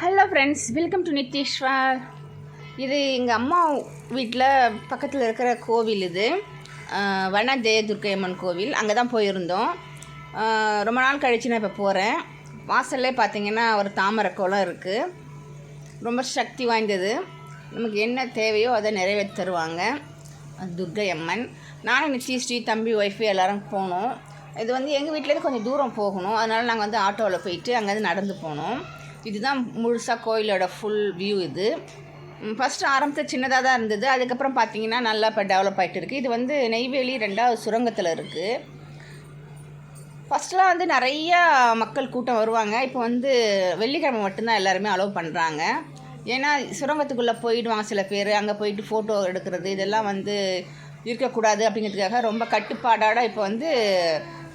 Hello friends welcome to Nitheeswar இது எங்கள் அம்மா வீட்டில் பக்கத்தில் இருக்கிற கோவில் இது. ஆஹ் வன ஜெயதுர்க்கை அம்மன் கோவில். அங்கே தான் போயிருந்தோம் ரொம்ப நாள் கழிச்சு நான் இப்போ போகிறேன் வாசல்லே பார்த்தீங்கன்னா ஒரு தாமரை குளம் இருக்குது ரொம்ப சக்தி வாய்ந்தது. நமக்கு என்ன தேவையோ அதை நிறைவேற்றி தருவாங்க. துர்க்கை அம்மன் நானும் நிச்சி ஸ்ரீ தம்பி ஒய்ஃபு எல்லோரும் போனோம். இது வந்து எங்கள் வீட்டிலேருந்து கொஞ்சம் தூரம் போகணும். அதனால் நாங்கள் வந்து ஆட்டோவில் போயிட்டு அங்கேருந்து நடந்து போனோம். இதுதான் முழுசாக கோயிலோட ஃபுல் வியூ இது. ஃபஸ்ட்டு ஆரம்பத்தில் சின்னதாக தான் இருந்தது. அதுக்கப்புறம் பார்த்தீங்கன்னா நல்லா இப்போ டெவலப் ஆகிட்டு இருக்குது இது வந்து நெய்வேலி ரெண்டாவது சுரங்கத்தில் இருக்குது ஃபஸ்ட்டெலாம் வந்து நிறையா மக்கள் கூட்டம் வருவாங்க. இப்போ வந்து வெள்ளிக்கிழமை மட்டும்தான் எல்லாருமே அலோவ் பண்ணுறாங்க ஏன்னா சுரங்கத்துக்குள்ளே போயிடுவாங்க சில பேர். அங்கே போயிட்டு ஃபோட்டோ எடுக்கிறது இதெல்லாம் வந்து இருக்கக்கூடாது அப்படிங்கிறதுக்காக ரொம்ப கட்டுப்பாடோட இப்போ வந்து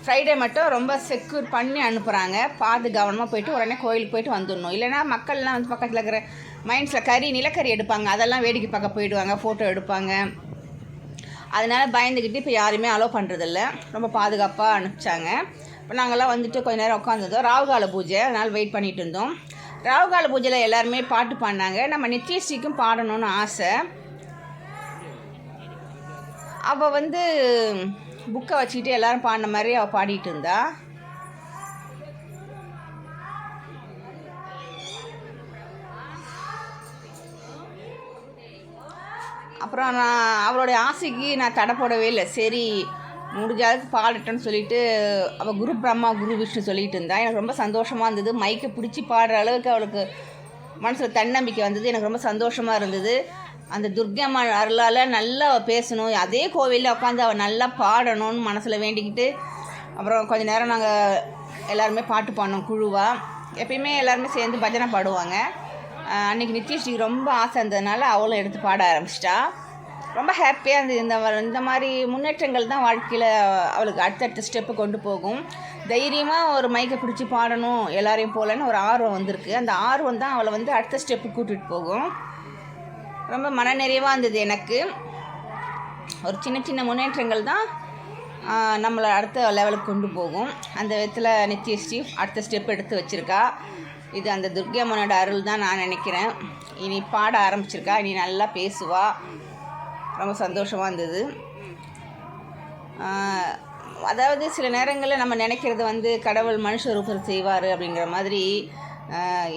ஃப்ரைடே மட்டும் ரொம்ப செக்யூர் பண்ணி அனுப்புகிறாங்க பார்த்து கவனமாக போயிட்டு உடனே கோயிலுக்கு போயிட்டு வந்துடணும். இல்லைன்னா மக்கள்லாம் வந்து பக்கத்தில் இருக்கிற மைண்ட்ஸில் கறி நிலக்கரி எடுப்பாங்க. அதெல்லாம் வேடிக்கை பார்க்க போயிடுவாங்க ஃபோட்டோ எடுப்பாங்க. அதனால பயந்துக்கிட்டு இப்போ யாருமே அலோவ் பண்ணுறதில்ல ரொம்ப பாதுகாப்பாக அனுப்பிச்சாங்க. இப்போ நாங்கள்லாம் வந்துட்டு கொஞ்ச நேரம் உட்காந்துருந்தோம் ராவுகால பூஜை. அதனால் வெயிட் பண்ணிகிட்டு இருந்தோம். ராவுகால பூஜையில் எல்லாருமே பாட்டு பாடினாங்க. நம்ம நித்யஸ்ரீக்கும் பாடணும்னு ஆசை. அவள் வந்து புக்கை வச்சுக்கிட்டு எல்லாரும் பாடின மாதிரி அவள் பாடிட்டு இருந்தா. அப்புறம் நான் அவளுடைய ஆசைக்கு நான் தடை போடவே இல்லை. சரி முடிஞ்ச அளவுக்கு பாடட்டேன்னு சொல்லிட்டு அவள் குரு பிரம்மா குரு விஷ்ணு சொல்லிட்டு இருந்தா. எனக்கு ரொம்ப சந்தோஷமாக இருந்தது. மைக்கை பிடிச்சி பாடுற அளவுக்கு அவளுக்கு மனசில் தன்னம்பிக்கை வந்தது. எனக்கு ரொம்ப சந்தோஷமாக இருந்தது. அந்த துர்கம்மா அருளால் நல்லா அவள் பேசணும். அதே கோவிலில் உட்காந்து அவள் நல்லா பாடணும்னு மனசில் வேண்டிக்கிட்டு அப்புறம் கொஞ்ச நேரம் நாங்கள் எல்லாருமே பாட்டு பாடினோம் குழுவாக எப்பயுமே எல்லாருமே சேர்ந்து பஜனை பாடுவாங்க. அன்றைக்கி அன்னைக்கு நித்யஸ்ரீக்கு ரொம்ப ஆசை இருந்ததுனால அவளும் எடுத்து பாட ஆரம்பிச்சிட்டா. ரொம்ப ஹாப்பியாக இருந்தது. இந்த இந்த மாதிரி முன்னேற்றங்கள் தான் வாழ்க்கையில் அவளுக்கு அடுத்தடுத்த ஸ்டெப்பு கொண்டு போகும். தைரியமாக ஒரு மைக்கை பிடிச்சி பாடணும் எல்லாரையும் போகலன்னு ஒரு ஆர்வம் வந்திருக்கு. அந்த ஆர்வம் தான் அவளை வந்து அடுத்த ஸ்டெப்பு கூட்டிகிட்டு போகும். ரொம்ப மனநிறைவாக இருந்தது எனக்கு. ஒரு சின்ன சின்ன முன்னேற்றங்கள் தான் நம்மளை அடுத்த லெவலுக்கு கொண்டு போகும். அந்த விதத்தில் நித்யஸ்ரீ அடுத்த ஸ்டெப் எடுத்து வச்சுருக்கா. இது அந்த துர்கை அம்மனோட அருள் தான் நான் நினைக்கிறேன். இனி பாட ஆரம்பிச்சிருக்கா இனி நல்லா பேசுவா. ரொம்ப சந்தோஷமாக இருந்தது. அதாவது சில நேரங்களில் நம்ம நினைக்கிறது வந்து கடவுள் மனுஷ ரூபத்தில் செய்வார் அப்படிங்கிற மாதிரி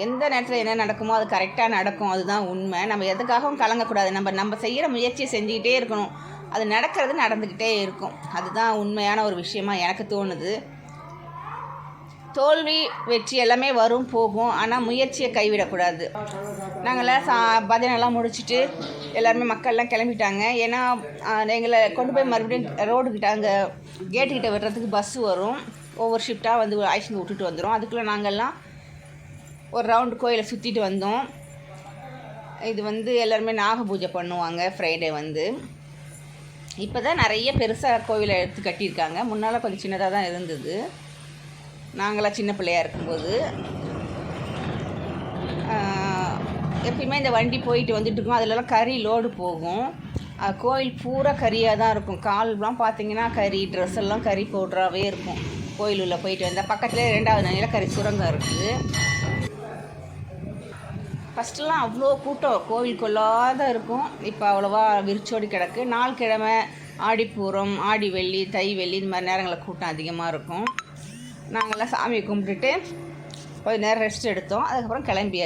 எந்த நேரத்தில் என்ன நடக்குமோ அது கரெக்டாக நடக்கும். அதுதான் உண்மை. நம்ம எதுக்காகவும் கலங்கக்கூடாது. நம்ம நம்ம செய்கிற முயற்சியை செஞ்சுக்கிட்டே இருக்கணும். அது நடக்கிறது நடந்துக்கிட்டே இருக்கும். அதுதான் உண்மையான ஒரு விஷயமா எனக்கு தோணுது. தோல்வி வெற்றி எல்லாமே வரும் போகும். ஆனால் முயற்சியை கைவிடக்கூடாது. நாங்களாம் சா பஜனைலாம் முடிச்சுட்டு எல்லாருமே மக்கள்லாம் கிளம்பிட்டாங்க. ஏன்னா எங்களை கொண்டு போய் மறுபடியும் ரோடுக்கிட்ட அங்கே கேட்டுக்கிட்ட விடுறதுக்கு பஸ்ஸு வரும். ஒவ்வொரு ஷிஃப்டாக வந்து ஐஸ்ங்க விட்டுட்டு வந்துடும் அதுக்குள்ளே நாங்கள்லாம் ஒரு ரவுண்டு கோயிலை சுற்றிட்டு வந்தோம். இது வந்து எல்லாருமே நாக பூஜை பண்ணுவாங்க ஃப்ரைடே வந்து. இப்போ தான் நிறைய பெருசாக கோவிலை எடுத்து கட்டியிருக்காங்க. முன்னால் கொஞ்சம் சின்னதாக தான் இருந்தது. நாங்களாம் சின்ன பிள்ளையாக இருக்கும்போது. எப்பயுமே இந்த வண்டி போயிட்டு வந்துட்டு இருக்கோம். அதிலலாம் கறி லோடு போகும். கோயில் பூரா கறியாக தான் இருக்கும். கால்லாம் பார்த்தீங்கன்னா கறி ட்ரெஸ் எல்லாம் கறி பவுடராகவே இருக்கும். கோயில் உள்ளே போயிட்டு வந்தால் பக்கத்துலேயே ரெண்டாவது நிலக்கரி சுரங்கம் இருக்குது ஃபஸ்ட்டுலாம் அவ்வளோ கூட்டம். கோவில் கொள்ளாத இருக்கும். இப்போ அவ்வளோவா விரிச்சோடி கிடக்கு. நாள் கிழமை ஆடிப்பூரம் ஆடி வெள்ளி தை வெள்ளி இந்த மாதிரி நேரங்களில் கூட்டம் அதிகமாக இருக்கும். நாங்கள்லாம் சாமியை கும்பிட்டுட்டு கொஞ்ச நேரம் ரெஸ்ட் எடுத்தோம். அதுக்கப்புறம் கிளம்பியாச்சு.